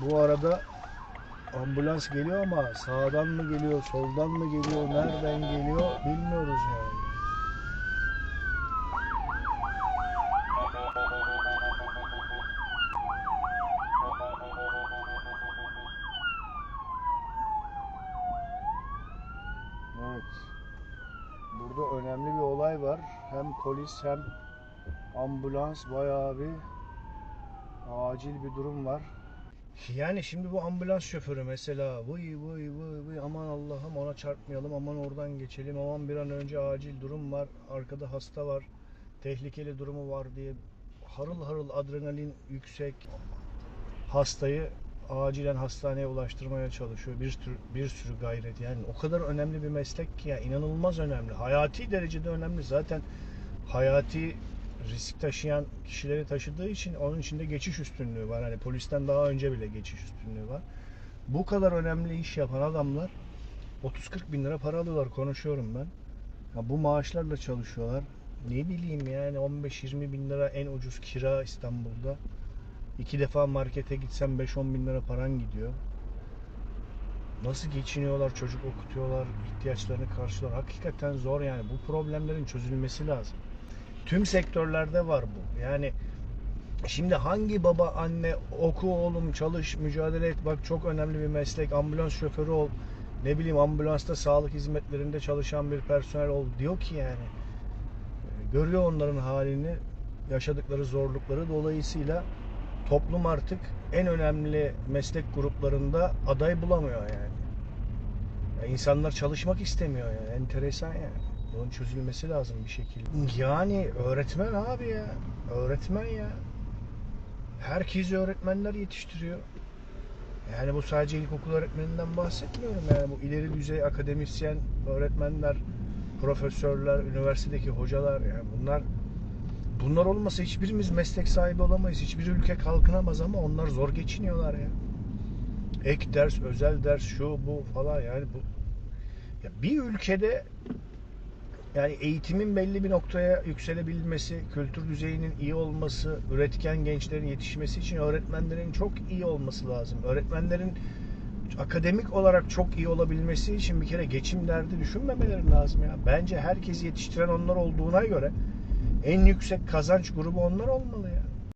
Bu arada ambulans geliyor ama sağdan mı geliyor, soldan mı geliyor, nereden geliyor bilmiyoruz yani. Evet. Burada önemli bir olay var. Hem polis hem ambulans bayağı bir acil bir durum var. Yani şimdi bu ambulans şoförü mesela vıy vıy vıy vıy aman Allah'ım ona çarpmayalım aman oradan geçelim aman bir an önce acil durum var arkada hasta var tehlikeli durumu var diye harıl harıl adrenalin yüksek hastayı acilen hastaneye ulaştırmaya çalışıyor. Bir sürü, bir sürü gayret yani o kadar önemli bir meslek ki ya inanılmaz önemli. Hayati derecede önemli. Zaten hayati risk taşıyan kişileri taşıdığı için onun içinde geçiş üstünlüğü var. Hani polisten daha önce bile geçiş üstünlüğü var. Bu kadar önemli iş yapan adamlar 30-40 bin lira para alıyorlar konuşuyorum ben. Ya bu maaşlarla çalışıyorlar. Ne bileyim yani 15-20 bin lira en ucuz kira İstanbul'da. İki defa markete gitsen 5-10 bin lira paran gidiyor. Nasıl geçiniyorlar, çocuk okutuyorlar, ihtiyaçlarını karşılıyorlar. Hakikaten zor yani. Bu problemlerin çözülmesi lazım. Tüm sektörlerde var bu. Yani şimdi hangi baba anne oku oğlum çalış mücadele et bak çok önemli bir meslek ambulans şoförü ol ne bileyim ambulansta sağlık hizmetlerinde çalışan bir personel ol diyor ki yani görüyor onların halini yaşadıkları zorlukları dolayısıyla toplum artık en önemli meslek gruplarında aday bulamıyor yani. Ya insanlar çalışmak istemiyor yani. Enteresan yani. Bunun çözülmesi lazım bir şekilde. Yani öğretmen abi ya. Öğretmen ya. Herkes öğretmenler yetiştiriyor. Yani bu sadece ilkokul öğretmeninden bahsetmiyorum. Yani bu ileri düzey akademisyen öğretmenler, profesörler, üniversitedeki hocalar yani bunlar bunlar olmasa hiçbirimiz meslek sahibi olamayız. Hiçbir ülke kalkınamaz ama onlar zor geçiniyorlar ya. Ek ders, özel ders, şu bu falan yani bu ya bir ülkede yani eğitimin belli bir noktaya yükselebilmesi, kültür düzeyinin iyi olması, üretken gençlerin yetişmesi için öğretmenlerin çok iyi olması lazım. Öğretmenlerin akademik olarak çok iyi olabilmesi için bir kere geçim derdi düşünmemeleri lazım ya. Bence herkesi yetiştiren onlar olduğuna göre en yüksek kazanç grubu onlar olmalı ya.